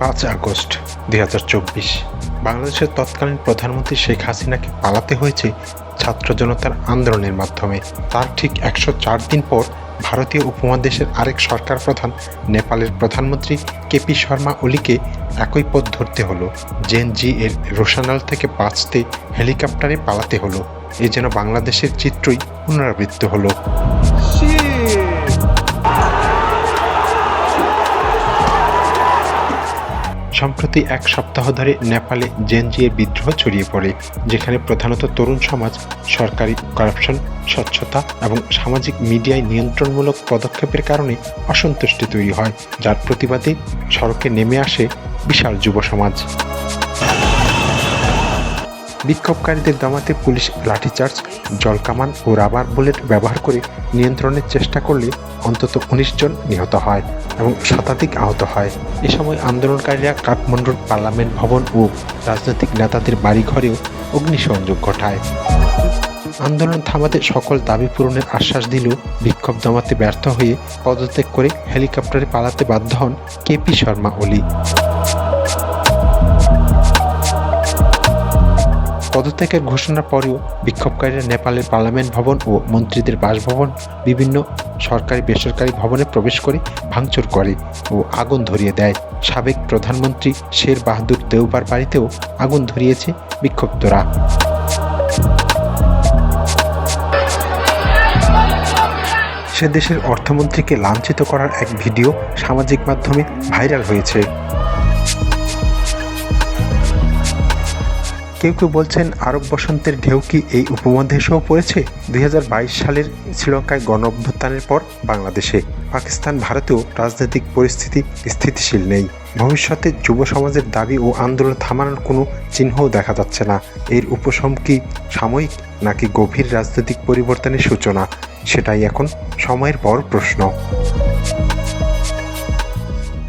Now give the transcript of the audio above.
পাঁচ আগস্ট দুই হাজার চব্বিশ। বাংলাদেশের তৎকালীন প্রধানমন্ত্রী শেখ হাসিনাকে পালাতে হয়েছে ছাত্র জনতার আন্দোলনের মাধ্যমে। তার ঠিক একশো চার দিন পর ভারতীয় উপমহাদেশের আরেক সরকার প্রধান, নেপালের প্রধানমন্ত্রী কেপি শর্মা ওলিকে একই পথ ধরতে হলো। জেন জি এর রোশানাল থেকে বাঁচতে হেলিকপ্টারে পালাতে হলো। এ যেন বাংলাদেশের চিত্রই পুনরাবৃত্ত হলো। সম্প্রতি এক সপ্তাহ ধরে নেপালে জেনজিএ বিদ্রোহ ছড়িয়ে পড়ে, যেখানে প্রধানত তরুণ সমাজ, সরকারি করাপশন, স্বচ্ছতা এবং সামাজিক মিডিয়ায় নিয়ন্ত্রণমূলক পদক্ষেপের কারণে অসন্তুষ্টি তৈরি হয়, যার প্রতিবাদে সড়কে নেমে আসে বিশাল যুব সমাজ। বিক্ষোভকারীদের দমাতে পুলিশ লাঠিচার্জ, জলকামান ও রাবার বুলেট ব্যবহার করে নিয়ন্ত্রণের চেষ্টা করলে অন্তত উনিশ জন নিহত হয় এবং শতাধিক আহত হয়। এ সময় আন্দোলনকারীরা কাঠমান্ডুর পার্লামেন্ট ভবন ও রাজনৈতিক নেতাদের বাড়িঘরেও অগ্নিসংযোগ ঘটায়। আন্দোলন থামাতে সকল দাবি পূরণের আশ্বাস দিলেও বিক্ষোভ দমাতে ব্যর্থ হয়ে পদত্যাগ করে হেলিকপ্টারে পালাতে বাধ্য হন কেপি শর্মা ওলি পদত্যাগের ঘোষণার পরেও বিক্ষোভকারীরা নেপালের পার্লামেন্ট ভবন ও মন্ত্রীদের বাসভবন, বিভিন্ন সরকারি বেসরকারি ভবনে প্রবেশ করে ভাঙচুর করে ও আগুন ধরিয়ে দেয়। সাবেক প্রধানমন্ত্রী শের বাহাদুর দেউবার বাড়িতেও আগুন ধরিয়েছে বিক্ষুব্ধরা সে দেশের অর্থমন্ত্রীকে লাঞ্ছিত করার এক ভিডিও সামাজিক মাধ্যমে ভাইরাল হয়েছে। কেউ কেউ বলছেন আরব বসন্তের ঢেউ কি এই উপমহাদেশেও পড়েছে? দুই হাজার বাইশ সালের শ্রীলঙ্কায় গণ অভ্যুত্থানের পর বাংলাদেশে। পাকিস্তান, ভারতেও রাজনৈতিক পরিস্থিতি স্থিতিশীল নেই। ভবিষ্যতে যুব সমাজের দাবি ও আন্দোলন থামানোর কোনো চিহ্নও দেখা যাচ্ছে না। এর উপশম কি সাময়িক নাকি গভীর রাজনৈতিক পরিবর্তনের সূচনা? সেটাই এখন সময়ের বড় প্রশ্ন।